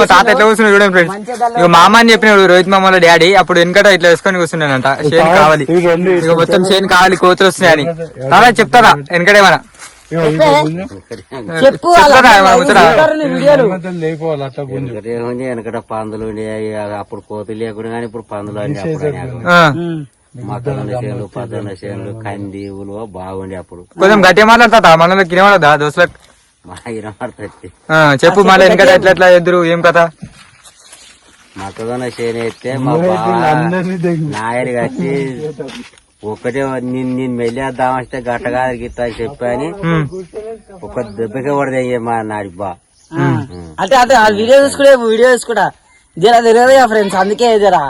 మా తాత ఎట్లా కూర్చున్నాడు చూడండి ఫ్రెండ్స్ ఇక మామ అని చెప్పినాడు రోహిత్ మామ వాళ్ళ డాడీ. అప్పుడు వెనకట ఇట్లా వేసుకొని కూర్చున్నానంట షేన్ కావాలి. ఇక మొత్తం షేన్ కావాలి కోతులు వస్తున్నాయని తాత చెప్తారా? గుంజు. ఏముంది? వెనకట పందులు అప్పుడు కోతులు లేకుండా కానీ ఇప్పుడు పందులు అన్ని ఆ. మక్కలున్న చేనులు పద్దన్న చేనులు కంది ఉలువ బాగుండే అప్పుడు. కొంచెం గట్టిగా మాట్లాడతా మనలో దోస్తులకు ఇనపడుతుంది ఆ, చెప్పు మళ్ళీ వెనకట ఎట్లా ఎట్లా ఎదురు ఏం కథ? మొక్కజొన్న చేను ఎత్తే మా బావ నాయరు కట్టి ఒకటే నిన్ను నిన్ను మెల్లేద్దామంటే గట్టగా గిట్ట అని చెప్పని. ఒక దెబ్బకే పడదే మా నాడి బా. అంటే అంటే ఆ వీడియో చూసుకుంటే వీడియో చూసుకుంటా జరా తెలియదు ఫ్రెండ్స్ అందుకే జరా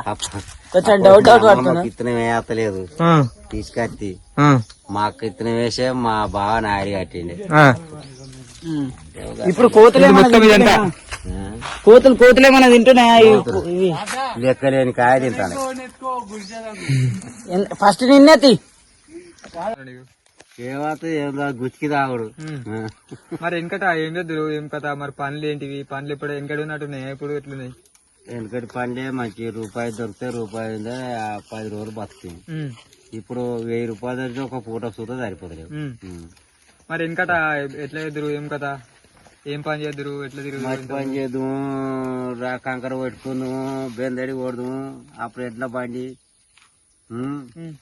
కొంచెం డౌట్ డౌట్ ఇత్తనం వేయలేదు. తీసుకొచ్చి. మా అక్క ఇత్తనం వేసే మా బావ నాయరు కట్టిండే. ఇప్పుడు కోతులు ఏమైనా? కోతులు కోతులు ఏమైనా తింటున్నాయా? లెక్కలేని కాయ తింటాను. ఫస్ట్ నిన్నెత్తి కాదు, గుచ్చికి తాగుడు. మరి వెనకట ఏం చేద్దరు? ఏం కథ? మరి పనులు ఏంటివి? పనులు ఇప్పుడు వెనకడ ఉన్నట్టున్నాయి ఇప్పుడు ఎట్లున్నాయి? వెనకటి పండే మంచి రూపాయి దొరికితే రూపాయి పది రోజులు బతుకుతుంది. ఉమ్. ఇప్పుడు వెయ్యి రూపాయలు దొరికితే ఒక పూట ఉమ్. ఉమ్. మరి వెనకట ఎట్లా చేద్దరు? ఏం కథ? ఏం పని చేద్దరు? ఎట్లా తిరుగు మట్టి పని చేద్దాము రా కంకర పెట్టుకుందాము బెందడి కొడదాము అప్పుడు ఎట్లా బండి? ఉమ్. ఉమ్.